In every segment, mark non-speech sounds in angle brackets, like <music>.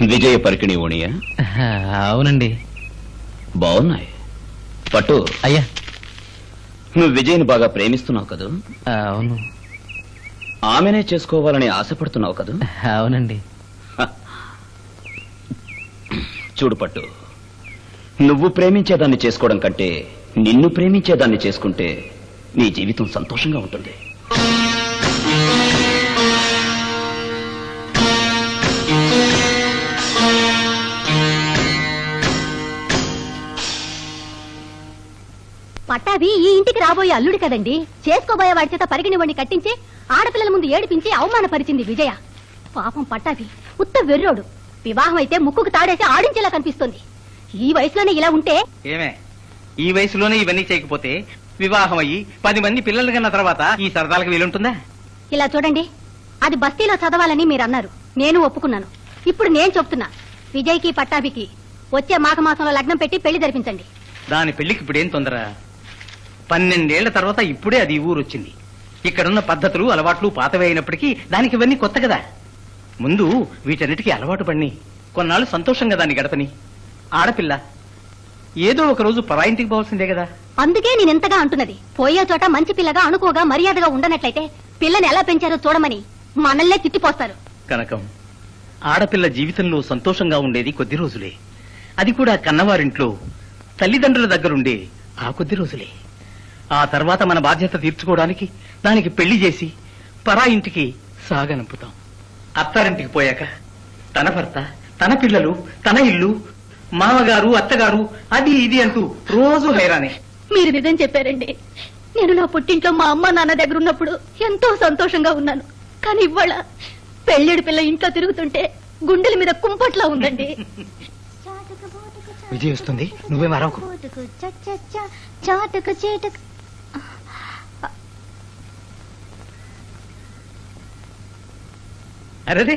విజయ పరికిణి ఓణియా? అవునండి. బాగున్నాయి. పట్టు. అయ్యా. నువ్వు విజయ్ని బాగా ప్రేమిస్తున్నావు కదూ? అవును. ఆమెనే చేసుకోవాలని ఆశపడుతున్నావు కదూ? అవునండి. చూడు పట్టు. నువ్వు ప్రేమించేదాన్ని చేసుకోవడం కంటే నిన్ను ప్రేమించేదాన్ని చేసుకుంటే నీ జీవితం సంతోషంగా ఉంటుంది. పట్టాభి ఈ ఇంటికి రాబోయే అల్లుడు కదండి. చేసుకోబోయే వాడి చేత పరిగణివాణ్ణి కట్టించి ఆడపిల్లల ముందు ఏడిపించి అవమానపరిచింది విజయ. పాపం పట్టాభి ఉత్త వెర్రోడు. వివాహం అయితే ముక్కుకు తాడేసి ఆడించేలా కనిపిస్తుంది. ఈ వయసులోనే ఇలా ఉంటే? ఏమే ఈ వయసులోనే ఇవన్నీ చేయకపోతే వివాహం అయ్యి పది మంది పిల్లలు కన్న తర్వాత ఈ సరదాలకు వీలుంటుందా? ఇలా చూడండి. అది బస్తీలో చదవాలని మీరు అన్నారు. నేను ఒప్పుకున్నాను. ఇప్పుడు నేను చెప్తున్నా. విజయ్కి పట్టాభికి వచ్చే మాఘమాసంలో లగ్నం పెట్టి పెళ్ళి జరిపించండి. దాని పెళ్ళికి ఇప్పుడేం తొందర? పన్నెండేళ్ళ తర్వాత ఇప్పుడే అది ఈ ఊరు వచ్చింది ఇక్కడున్న పద్ధతులు అలవాట్లు పాతవే అయినప్పటికీ దానికి ఇవన్నీ కొత్త కదా? ముందు వీటన్నిటికీ అలవాటు పడిని. కొన్నాళ్ళు సంతోషంగా దాన్ని గడపని. ఆడపిల్ల ఏదో ఒక రోజు పరాయింటికి పోవాల్సిందే కదా. అందుకే నేను ఎంతగా అంటున్నది. పోయే చోట మంచి పిల్లగా అనుకోగా మర్యాదగా ఉండనట్లయితే పిల్లని ఎలా పెంచారో చూడమని మనల్నే తిట్టిపోస్తారు. కనకం ఆడపిల్ల జీవితంలో సంతోషంగా ఉండేది కొద్ది రోజులే. అది కూడా కన్నవారింట్లో తల్లిదండ్రుల దగ్గరుండే ఆ కొద్ది రోజులే. ఆ తర్వాత మన బాధ్యత తీర్చుకోవడానికి దానికి పెళ్ళి చేసి పరా ఇంటికి సాగనంపుతాం. అత్తారింటికి పోయాక తన భర్త తన పిల్లలు తన ఇల్లు మామగారు అత్తగారు అది ఇది అంటూ రోజు హైరానే. మీరు నిజం చెప్పారండి. నేను నా పుట్టింట్లో మా అమ్మ నాన్న దగ్గర ఉన్నప్పుడు ఎంతో సంతోషంగా ఉన్నాను. కానీ ఇవాళ పెళ్ళిడి పిల్ల ఇంట్లో తిరుగుతుంటే గుండెల మీద కుంపట్లా ఉందండి. విజయ్ వస్తుంది. నువ్వే మరొక చాటుకు చేటుకు. అరేదే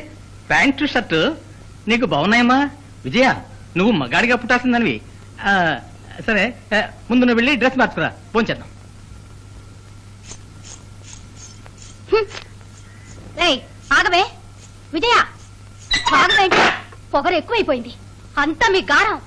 ప్యాంటు షర్ట్ నీకు బాగున్నాయమ్మా? విజయ నువ్వు మగాడిగా పుట్టాల్సిందనివి. ఆ, సరే ముందు నువ్వు వెళ్ళి డ్రెస్ మార్చుకురా. పోంచేద్దాం ఆగమే ఆగవే. విజయ ఆగవేంటి పొగరు ఎక్కువైపోయింది. అంతా మీ గారం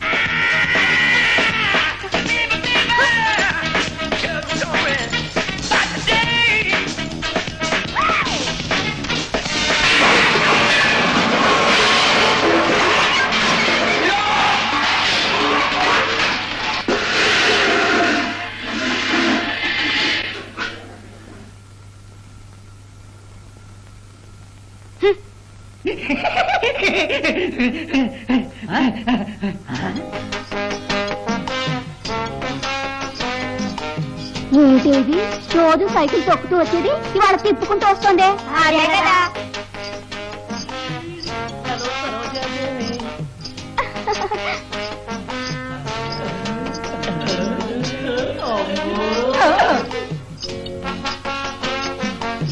ఏంటేది? రోజు సైకిల్ తొక్కుతూ వచ్చేది? ఇవాళ తిప్పుకుంటూ వస్తుంది? అదే కదా.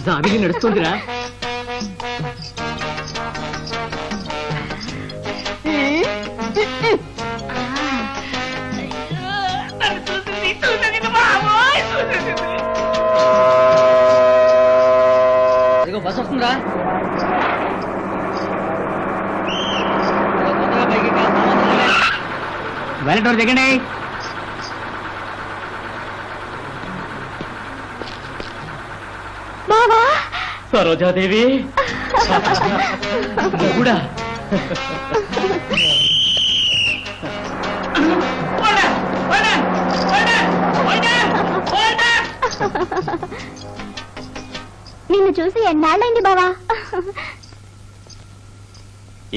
జాబిలి నడుస్తుందిరా. వస్తుందిరా వెళ్ళటోరు దిగండి బావా సరోజాదేవి. కూడా. చూసి ఎన్నాళ్ళైంది బావా?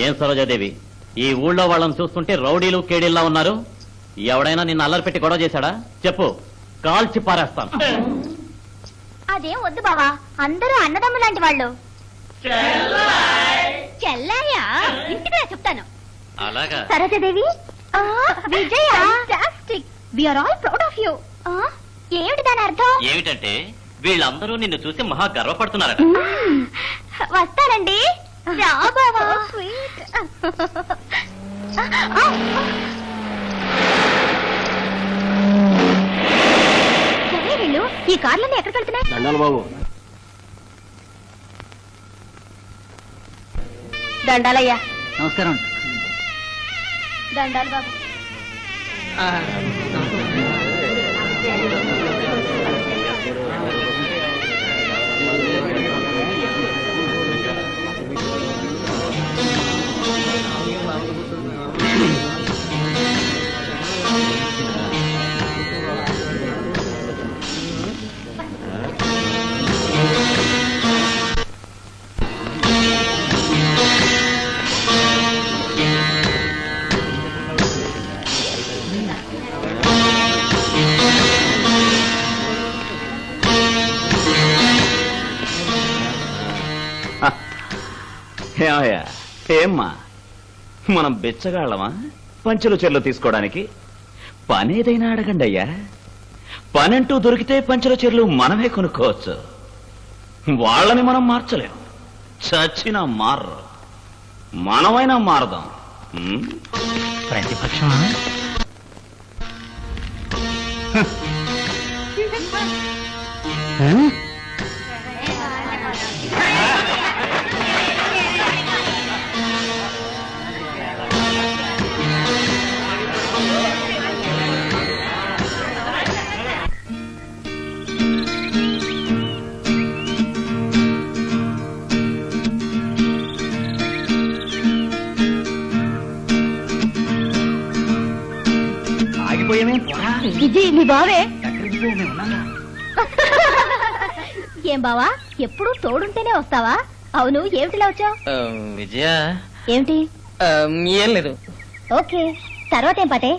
ఏం సరోజాదేవి ఈ ఊళ్ళో వాళ్ళని చూస్తుంటే రౌడీలు కేడీల్లా ఉన్నారు? ఎవడైనా నిన్ను అల్లరి పెట్టి గొడవ చేశాడా? చెప్పు కాల్చి పారేస్తాను. అదేం వద్దు బావా అందరూ అన్నదమ్ము లాంటి వాళ్ళు. చెల్లాయా? ఇంటికి రా చెప్తాను. అలాగా. Sarojadevi Vijaya fantastic we are all proud of you ఏమిటి దాని అర్థం? ఏమిటంటే వీళ్ళందరూ నిన్ను చూసి మహా గర్వపడుతున్నారట. వస్తానండి రా బావా ఎవరే వీళ్ళు ఈ కార్లన్నీ ఎక్కడికి వెళ్తున్నాయి దండాలు బాబు. దండాలయ్యా. నమస్కారం. దండాలు బాబు. ఏమయ్యా? ఏమ్మా? మనం బెచ్చగాళ్ళమా? పంచులు చెల్లు తీసుకోవడానికి? పని ఏదైనా అడగండి అయ్యా. పనంటూ దొరికితే పంచుల చెర్లు మనమే కొనుక్కోవచ్చు. వాళ్ళని మనం మార్చలేం. చచ్చినా మారరు. మనమైనా మారదాం. ఉం? ప్రతిపక్షమా? <laughs> ఆగిపోయామే ఇది మీ బావే? ఏం బావా? ఎప్పుడు తోడుంటేనే వస్తావా? అవును ఏమిటిలా వచ్చావు? విజయ. ఏమిటి? ఏం లేదు. ఓకే తర్వాత ఏం పాటే?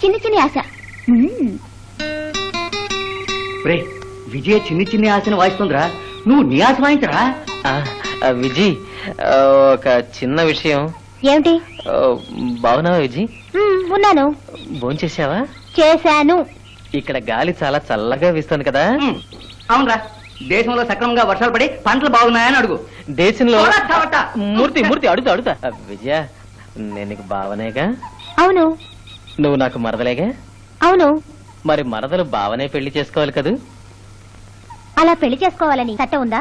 చిన్ని చిన్ని ఆశ. రే విజయ చిన్ని చిన్ని ఆశను వాయిస్తుందిరా. నువ్వు నీ ఆశ వాయించరా? విజయ్ ఒక చిన్న విషయం. ఏమిటి? బాగున్నావా విజయ్ ఉన్నాను. భోంచేసావా చేశాను. ఇక్కడ గాలి చాలా చల్లగా వీస్తుంది కదా. అవునరా. దేశంలో సక్రమంగా వర్షాలు పడి పంటలు బాగున్నాయని అడుగు. దేశంలో. మూర్తి మూర్తి అడుగుతా అడుగుతా విజయ నేను నీకు బావనేగా? అవును. నువ్వు నాకు మరదలేగా? అవును. మరి మరదలు బావనే పెళ్ళి చేసుకోవాలి కదూ? అలా పెళ్ళి చేసుకోవాలని చట్ట ఉందా?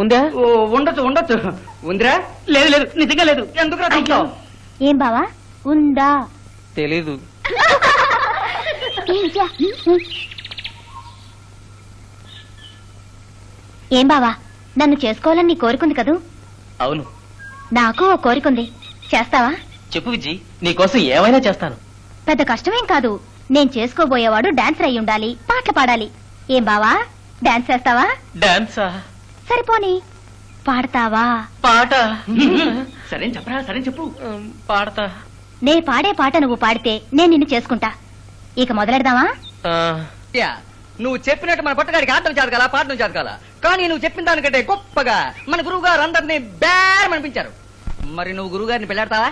ఉందా? ఓ, ఉండొచ్చు ఉండొచ్చు. ఉందిరా? లేదు లేదు. నిజంగా లేదు. ఎందుకు. ఏం బావా? ఉందా? తెలీదు. ఏం బావా? నన్ను చేసుకోవాలని నీ కోరికుంది కదూ? అవును. నాకు ఓ కోరికుంది చేస్తావా? చెప్పు విజయ్ నీకోసం ఏమైనా చేస్తాను. పెద్ద కష్టమేం కాదు. నేను చేసుకోబోయేవాడు డాన్సర్ అయి ఉండాలి పాటలు పాడాలి. ఏం బావా? డాన్స్ చేస్తావా? డాన్సా? సరిపోని పాడతావా? పాట. సరే చెప్పరా సరే చెప్పు. పాడతా. నే పాడే పాట నువ్వు పాడితే నేను నిన్ను చేసుకుంటా. ఇక మొదలెడదామా? ఆ, యా, నువ్వు చెప్పినట్టు మన పట్టగాడికి ఆటం చేతకాల పాటం చేతకాల కానీ నువ్వు చెప్పిన దానికంటే గొప్పగా మన గురువు గారు అందరినీ బేరం అనిపించారు. మరి నువ్వు గురువు గారిని పెళ్ళాడతావా?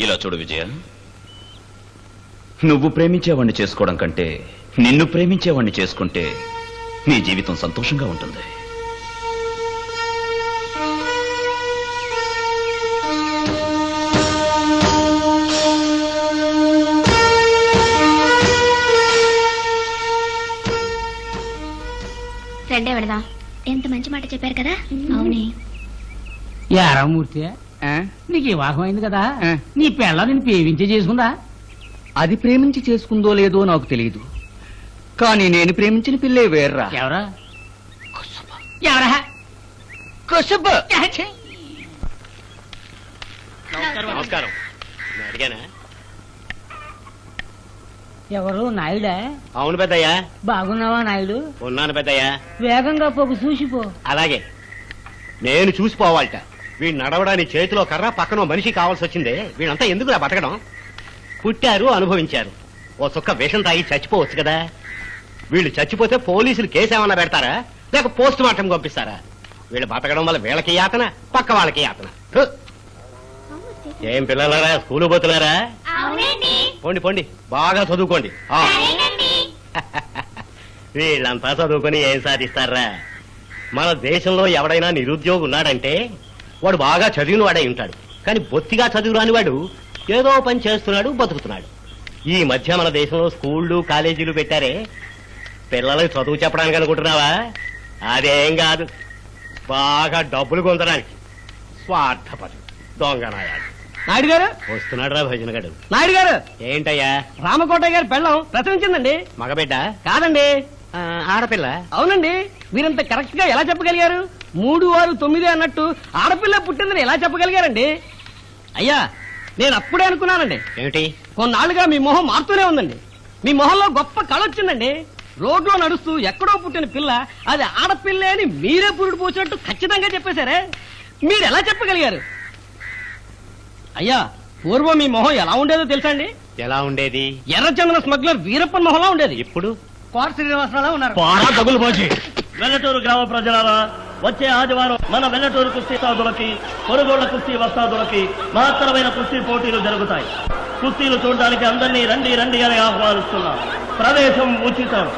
ఇలా చూడు విజయ. నువ్వు ప్రేమించేవాణ్ణి చేసుకోవడం కంటే నిన్ను ప్రేమించేవాణ్ణి చేసుకుంటే నీ జీవితం సంతోషంగా ఉంటుంది. రెండే వెళదాం ఎంత మంచి మాట చెప్పారు కదా? అవునే. యారామూర్తి నీకు వివాహం అయింది కదా. నీ పిల్ల నేను చేసుకుందా? అది ప్రేమించి చేసుకుందో లేదో నాకు తెలియదు కానీ నేను ప్రేమించిన పిల్లే వేర్రా. ఎవరా? ఎవరా? నమస్కారం. అడిగానా? ఎవరు నాయుడా? అవును పెద్దయ్యా. బాగున్నావా నాయుడు? ఉన్నాను పెద్దయ్యా. వేగంగా పోకు చూసిపో. అలాగే. నేను చూసిపోవాలట వీడు నడవడానికి చేతిలో కర్ర పక్కన మనిషి కావాల్సి వచ్చిందే. వీళ్ళంతా ఎందుకులా బతకడం? పుట్టారు అనుభవించారు. ఓ సుక్క విషం తాగి చచ్చిపోవచ్చు కదా. వీళ్ళు చచ్చిపోతే పోలీసులు కేసు ఏమన్నా పెడతారా? లేక పోస్ట్ మార్టం పంపిస్తారా? వీళ్ళు బతకడం వల్ల వీళ్ళకి యాతన పక్క వాళ్ళకి యాతన! ఏం పిల్లలారా? స్కూలు పోతున్నారా? పోండి పోండి. బాగా చదువుకోండి. <laughs> వీళ్ళంతా చదువుకొని ఏం సాధిస్తారా? మన దేశంలో ఎవడైనా నిరుద్యోగి ఉన్నాడంటే వాడు బాగా చదివిన వాడై ఉంటాడు. కానీ బొత్తిగా చదువురాని వాడు ఏదో పని చేస్తున్నాడు బతుకుతున్నాడు. ఈ మధ్య మన దేశంలో స్కూళ్ళు కాలేజీలు పెట్టారే. పిల్లలకు చదువు చెప్పడానికి అనుకుంటున్నావా? అదేం కాదు. బాగా డబ్బులు పొందడానికి స్వార్థపరు దొంగనాయాలు. నాయుడు గారు వస్తున్నాడు రా భజనగాడు. నాయుడు గారు ఏంటయ్యా? రామకోటయ్య గారి పెళ్ళం ప్రసవించిందండి. మగబిడ్డ? కాదండి. ఆ, ఆడపిల్ల? అవునండి. మీరంత కరెక్ట్గా ఎలా చెప్పగలిగారు? మూడు ఆరు తొమ్మిది అన్నట్టు ఆడపిల్ల పుట్టిందని ఎలా చెప్పగలిగారండి? అయ్యా నేను అప్పుడే అనుకున్నానండి. ఏమిటి? కొన్నాళ్ళుగా మీ మొహం మారుతూనే ఉందండి. మీ మొహంలో గొప్ప కళ వచ్చిందండి. రోడ్లో నడుస్తూ ఎక్కడో పుట్టిన పిల్ల అది ఆడపిల్లే అని మీరే పురుడు పోసినట్టు ఖచ్చితంగా చెప్పేశారే. మీరు ఎలా చెప్పగలిగారు? అయ్యా పూర్వం మీ మొహం ఎలా ఉండేదో తెలుసా అండి ఎలా ఉండేది? ఎర్రచందన స్మగ్లర్ వీరప్పన్ మొహంలా ఉండేది. ఇప్పుడు కోట శ్రీనివాసరావు ఉన్నారు. వెల్లటూరు గ్రామ ప్రజలారా వచ్చే ఆదివారం మన వెల్లటూరు కుస్తీ సాధులకి కొనుగోళ్ళ కుస్తీ వస్తాదులకి మహత్తరమైన కుస్తీ పోటీలు జరుగుతాయి. కుస్తీలు చూడడానికి అందరినీ రండి రండి అని ఆహ్వానిస్తున్నాం. ప్రవేశం ఉచితం.